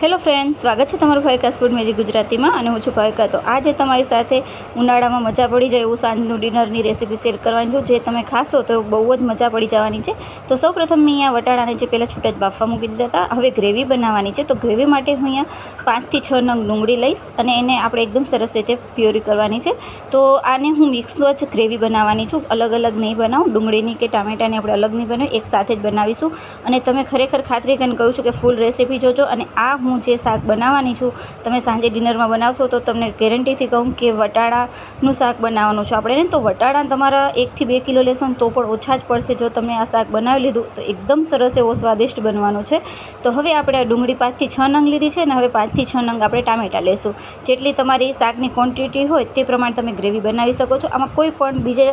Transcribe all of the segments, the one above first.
hello hello friend સ્વાગત છે તમારું ભાવિકાસ ફૂડ મેજી ગુજરાતીમાં અને હું છું ભાવિકા તો આજે તમારી સાથે ઉનાળામાં મજા પડી જાય એવું સાંજનું ડિનરની રેસીપી શેર કરવાની છું. જે તમે ખાશો તો બહુ જ મજા પડી જવાની છે. તો સૌપ્રથમ મેં અહીંયા વટાણાને જે પહેલાં છૂટા જ બાફવા મૂકી દીધા હતા. હવે ગ્રેવી બનાવવાની છે. તો ગ્રેવી માટે હું અહીંયા પાંચથી છ નંગ ડુંગળી લઈશ અને એને આપણે એકદમ સરસ રીતે પ્યોરી કરવાની છે. તો આને હું મિક્સ જ ગ્રેવી બનાવવાની છું. અલગ અલગ નહીં બનાવું. ડુંગળીની કે ટામેટાની આપણે અલગ નહીં બનાવી એક સાથે જ બનાવીશું. અને તમે ખરેખર ખાતરી કરીને કહું છું કે ફૂલ રેસીપી જોજો. અને આ હું જે શાક બનાવવાની છું, તમે સાંજે ડિનરમાં બનાવશો તો તમને ગેરંટીથી કહું કે વટાણાનું શાક બનાવવાનું છું. આપણે ને તો વટાણા તમારા એકથી બે કિલો લેશો તો પણ ઓછા જ પડશે. જો તમે આ શાક બનાવી લીધું તો એકદમ સરસ એવો સ્વાદિષ્ટ બનવાનો છે. તો હવે આપણે આ ડુંગળી પાંચથી છ નંગ લીધી છે ને હવે પાંચથી છ નંગ આપણે ટામેટાં લેશું. જેટલી તમારી શાકની ક્વોન્ટિટી હોય તે પ્રમાણે તમે ગ્રેવી બનાવી શકો છો. આમાં કોઈ પણ બીજે,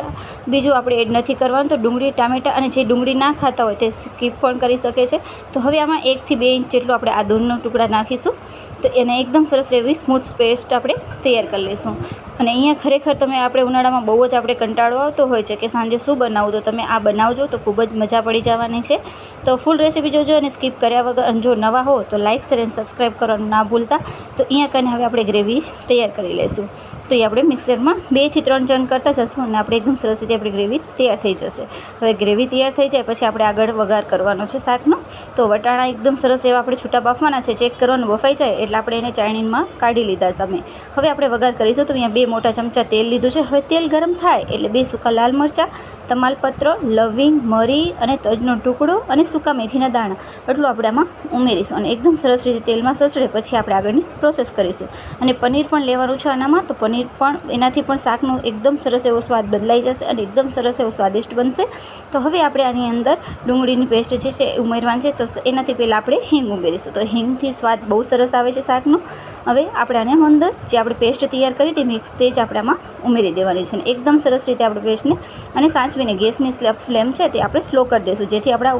બીજું આપણે એડ નથી કરવાનું. તો ડુંગળી, ટામેટાં અને જે ડુંગળી ના ખાતા હોય તે સ્કીપ પણ કરી શકે છે. તો હવે આમાં એકથી બે ઇંચ જેટલું આપણે આદુનો ટુકડા નાખીશું તો એને એકદમ સરસ એવી સ્મૂથ પેસ્ટ આપણે તૈયાર કરી લઈશું. અને અહીંયા ખરેખર તમે આપણે ઉનાળામાં બહુ જ આપણે કંટાળો આવતો હોય છે કે સાંજે શું બનાવું, તો તમે આ બનાવજો તો ખૂબ જ મજા પડી જવાની છે. તો ફૂલ રેસીપી જોજો અને સ્કીપ કર્યા વગર જો નવા હો તો લાઇક શેર અને સબસ્ક્રાઈબ કરવાનું ના ભૂલતા. તો અહીંયા કરીને હવે આપણે ગ્રેવી તૈયાર કરી લઈશું. તો એ આપણે મિક્સરમાં બેથી ત્રણ જણ કરતા જશું અને આપણે એકદમ સરસ રીતે આપણી ગ્રેવી તૈયાર થઈ જશે. હવે ગ્રેવી તૈયાર થઈ જાય પછી આપણે આગળ વઘાર કરવાનો છે શાકનો. તો વટાણા એકદમ સરસ એવા આપણે છૂટા બાફવાના છે ચેક કરવાનું બફાઈ જાય એટલે આપણે એને ચાળણીમાં કાઢી લીધા તમે. હવે આપણે વઘાર કરીશું. તો અહીંયા બે મોટા ચમચા તેલ લીધું છે. હવે તેલ ગરમ થાય એટલે બે સૂકા લાલ મરચાં, તમાલપત્ર, લવિંગ, મરી અને તજનો ટુકડો અને સૂકા મેથીના દાણા. એટલું આપણે આમાં ઉમેરીશું અને એકદમ સરસ રીતે તેલમાં સસડે પછી આપણે આગળની પ્રોસેસ કરીશું. અને પનીર પણ લેવાનું છે આનામાં. તો પનીર પણ એનાથી પણ શાકનો એકદમ સરસ એવો સ્વાદ બદલાઈ જશે અને એકદમ સરસ એવો સ્વાદિષ્ટ બનશે. તો હવે આપણે આની અંદર ડુંગળીની પેસ્ટ જે છે એ ઉમેરવાની છે. તો એનાથી પહેલાં આપણે હિંગ ઉમેરીશું. તો હિંગથી સ્વાદ બહુ સરસ આવે છે શાકનું. હવે આપણે આને અંદર જે આપણે પેસ્ટ તૈયાર કરી હતી મિક્સ, તે જ આપણે આમાં ઉમેરી દેવાની છે અને એકદમ સરસ રીતે આપણે પેસ્ટને અને સાચવીને ગેસની ફ્લેમ છે તે આપણે સ્લો કરી દઈશું. જેથી આપણા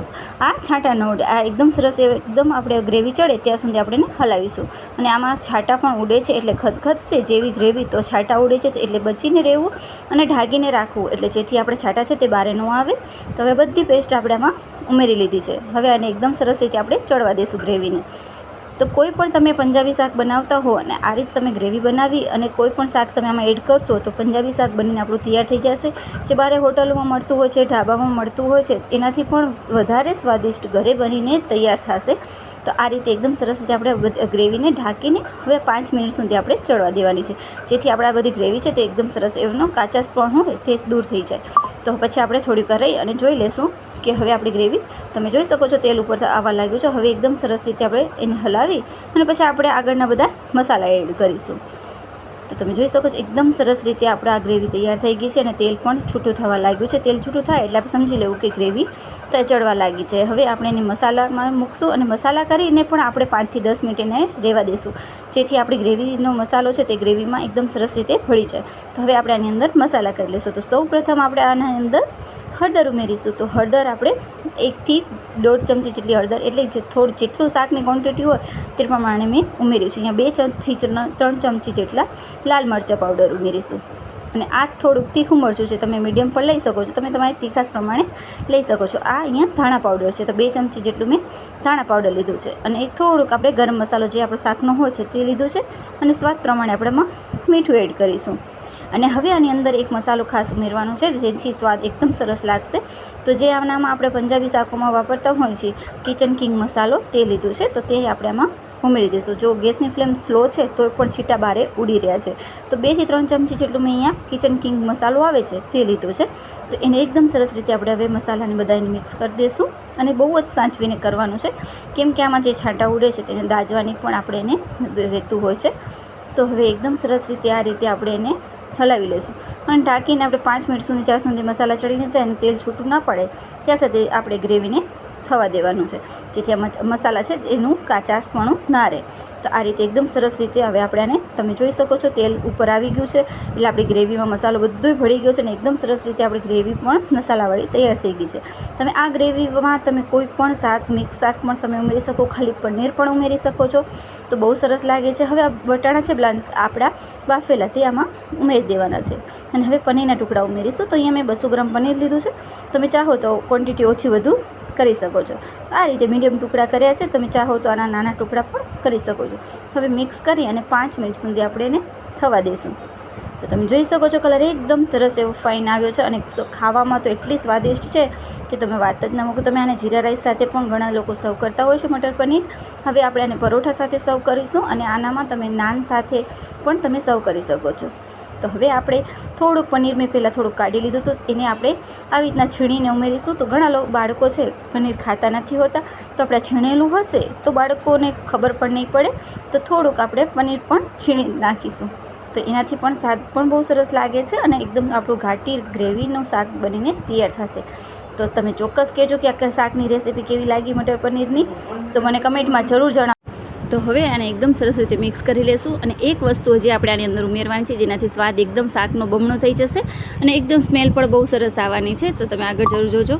આ છાંટા ન ઉડે. આ એકદમ સરસ એકદમ આપણે ગ્રેવી ચડે ત્યાં સુધી આપણે હલાવીશું. અને આમાં છાંટા પણ ઉડે છે એટલે ખદખદશે. જેવી ગ્રેવી તો છાંટા ઉડે છે એટલે બચીને રહેવું અને ઢાંકીને રાખવું. એટલે જેથી આપણે છાંટા છે તે બહાર ન આવે. તો હવે બધી પેસ્ટ આપણે આમાં ઉમેરી લીધી છે. હવે આને એકદમ સરસ રીતે આપણે ચડવા દઈશું ગ્રેવીને. તો કોઈ પણ તમે પંજાબી શાક બનાવતા હો અને આ રીતે તમે ગ્રેવી બનાવી અને કોઈ પણ શાક તમે આમાં એડ કરશો તો પંજાબી શાક બનીને આપણું તૈયાર થઈ જશે. જે બારે હોટલોમાં મળતું હોય છે, ઢાબામાં મળતું હોય છે, એનાથી પણ વધારે સ્વાદિષ્ટ ઘરે બનીને તૈયાર થશે. તો આ રીતે એકદમ સરસ રીતે આપણે ગ્રેવીને ઢાંકીને હવે પાંચ મિનિટ સુધી આપણે ચડવા દેવાની છે. જેથી આપણે આ બધી ગ્રેવી છે તે એકદમ સરસ એનો કાચાસ પણ હોય તે દૂર થઈ જાય. તો પછી આપણે થોડીક રહી અને જોઈ લેશું. કે હવે આપણી ગ્રેવી તમે જોઈ શકો છો તેલ ઉપર આવવા લાગ્યું છે. હવે એકદમ સરસ રીતે આપણે એને હલાવી અને પછી આપણે આગળના બધા મસાલા એડ કરીશું. તો તમે જોઈ શકો છો એકદમ સરસ રીતે આપણે આ ગ્રેવી તૈયાર થઈ ગઈ છે અને તેલ પણ છૂટું થવા લાગ્યું છે. તેલ છૂટું થાય એટલે આપણે સમજી લેવું કે ગ્રેવી ચડવા લાગી છે. હવે આપણે એને મસાલામાં મૂકશું અને મસાલા કરીને પણ આપણે પાંચથી દસ મિનિટ એને રહેવા દઈશું જેથી આપણી ગ્રેવીનો મસાલો છે તે ગ્રેવીમાં એકદમ સરસ રીતે ભળી જાય. તો હવે આપણે આની અંદર મસાલા કરી લઈશું. તો સૌ આપણે આના અંદર હળદર ઉમેરીશું. તો હળદર આપણે એકથી દોઢ ચમચી જેટલી હળદર, એટલે જે થોડું જેટલું શાકની ક્વોન્ટિટી હોય તે પ્રમાણે મેં ઉમેર્યું છે. અહીંયા બે ચમચી ત્રણ ચમચી જેટલા લાલ મરચાં પાવડર ઉમેરીશું. અને આ થોડુંક તીખું મરચું છે, તમે મીડિયમ પણ લઈ શકો છો. તમે તમારી તીખાસ પ્રમાણે લઈ શકો છો. આ અહીંયા ધાણા પાવડર છે. તો બે ચમચી જેટલું મેં ધાણા પાવડર લીધું છે. અને એક થોડુંક આપણે ગરમ મસાલો જે આપણો શાકનો હોય છે તે લીધું છે. અને સ્વાદ પ્રમાણે આપણે એમાં મીઠું એડ કરીશું. અને હવે આની અંદર એક મસાલો ખાસ ઉમેરવાનો છે, જેથી સ્વાદ એકદમ સરસ લાગશે. તો જે આનામાં આપણે પંજાબી શાકોમાં વાપરતા હોય છે, કિચન કિંગ મસાલો, તે લીધું છે. તો તે આપણે આમાં ઉમેરી દઈશું. જો ગેસની ફ્લેમ સ્લો છે તો પણ છીટા બારે ઉડી રહ્યા છે. તો બેથી ત્રણ ચમચી જેટલું મેં અહીંયા કિચન કિંગ મસાલો આવે છે, તે લીધો છે. તો એને એકદમ સરસ રીતે આપણે હવે મસાલાને બધાને મિક્સ કરી દઈશું અને બહુ જ સાચવીને કરવાનું છે. કેમ કે આમાં જે છાંટા ઉડે છે, તેને દાજવાની પણ આપણે એને રહેતું હોય છે. તો હવે એકદમ સરસ રીતે આ રીતે આપણે એને હલાવી લઈશું. અને ઢાંકીને આપણે પાંચ મિનિટ સુધી જ્યાં સુધી મસાલા ચડીને જાય અને તેલ છૂટું ના પડે. ત્યાં સુધી આપણે ગ્રેવીને થવા દેવાનું છે. જેથી આ મસાલા છે એનું કાચાસપણું ના રહે. તો આ રીતે એકદમ સરસ રીતે હવે આપણે આને તમે જોઈ શકો છો તેલ ઉપર આવી ગયું છે. એટલે આપણી ગ્રેવીમાં મસાલો બધું ભળી ગયો છે અને એકદમ સરસ રીતે આપણી ગ્રેવી પણ મસાલાવાળી તૈયાર થઈ ગઈ છે. તમે આ ગ્રેવીમાં તમે કોઈ પણ શાક, મિક્સ શાક પણ તમે ઉમેરી શકો, ખાલી પનીર પણ ઉમેરી શકો છો. તો બહુ સરસ લાગે છે. હવે આ વટાણા છે બ્લાન્ચ આપણા બાફેલા તે આમાં ઉમેરી દેવાના છે. અને હવે પનીરના ટુકડા ઉમેરીશું. તો અહીંયા મેં બસો ગ્રામ પનીર લીધું છે. તમે ચાહો તો ક્વોન્ટિટી ઓછી વધુ કરી શકો છો. તો આ રીતે મીડિયમ ટુકડા કર્યા છે. તમે ચાહો તો આના નાના ટુકડા પણ કરી શકો છો. હવે મિક્સ કરી અને પાંચ મિનિટ સુધી આપણે એને થવા દઈશું તો તમે જોઈ શકો છો કલર એકદમ સરસ એવો ફાઇન આવ્યો છે અને ખાવામાં તો એટલી સ્વાદિષ્ટ છે કે તમે વાત જ ન મૂકો. તમે આને જીરા રાઈસ સાથે પણ ઘણા લોકો સર્વ કરતા હોય છે મટર પનીર. હવે આપણે આને પરોઠા સાથે સર્વ કરીશું અને આનામાં તમે નાન સાથે પણ તમે સર્વ કરી શકો છો. તો હવે આપણે થોડુંક પનીર મેં પહેલાં થોડુંક કાઢી લીધું હતું, એને આપણે આવી રીતના છીણીને ઉમેરીશું. તો ઘણા લોકો બાળકો છે, પનીર ખાતા નથી હોતા. તો આપણે છીણેલું હશે તો બાળકોને ખબર પણ નહીં પડે. તો થોડુંક આપણે પનીર પણ છીણી નાખીશું. તો એનાથી પણ શાક પણ બહુ સરસ લાગે છે અને એકદમ આપણું ઘાટી ગ્રેવીનું શાક બનીને તૈયાર થશે. તો તમે ચોક્કસ કહેજો કે આ શાકની રેસીપી કેવી લાગી મટર પનીરની. તો મને કમેન્ટમાં જરૂર જણાવો તો હવે આને એકદમ સરસ રીતે મિક્સ કરી લેશું અને એક વસ્તુ હજી આપણે આની અંદર ઉમેરવાની છે, જેનાથી સ્વાદ એકદમ શાકનો બમણો થઈ જશે અને એકદમ સ્મેલ પણ બહુ સરસ આવવાની છે, તો તમે આગળ જરૂર જોજો.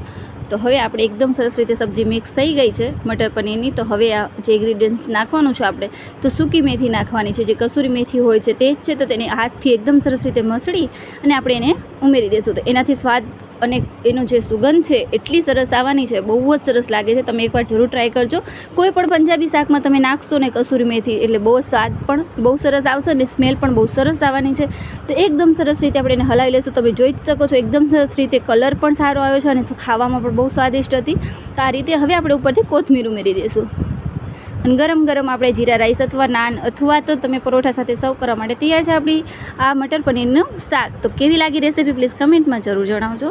તો હવે આપણે એકદમ સરસ રીતે સબ્જી મિક્સ થઈ ગઈ છે મટર પનીરની, તો હવે આ જે ઇન્ગ્રીડિયન્ટ્સ નાખવાનું છે આપણે, તો સૂકી મેથી નાખવાની છે, જે કસૂરી મેથી હોય છે તે જ છે, તો તેને હાથથી એકદમ સરસ રીતે મસળી અને આપણે એને ઉમેરી દઈશું તો એનાથી સ્વાદ અને એનો જે સુગંધ છે એટલી સરસ આવવાની છે, બહુ જ સરસ લાગે છે. તમે એકવાર જરૂર ટ્રાય કરજો. કોઈ પણ પંજાબી શાકમાં તમે નાખશો ને કસૂરી મેથી, એટલે બહુ સ્વાદ પણ બહુ સરસ આવશે અને સ્મેલ પણ બહુ સરસ આવવાની છે. તો એકદમ સરસ રીતે આપણે એને હલાવી લઈશું. તમે જોઈ જ શકો છો, એકદમ સરસ રીતે કલર પણ સારો આવ્યો છે અને ખાવામાં પણ બહુ સ્વાદિષ્ટ હતી. તો આ રીતે હવે આપણે ઉપરથી કોથમીર ઉમેરી દઈશું. અને ગરમ ગરમ આપણે જીરા રાઈસ અથવા નાન અથવા તો તમે પરોઠા સાથે સર્વ કરવા માટે તૈયાર છે આપણી આ મટર પનીરનું શાક. તો કેવી લાગી રેસીપી પ્લીઝ કમેન્ટમાં જરૂર જણાવજો.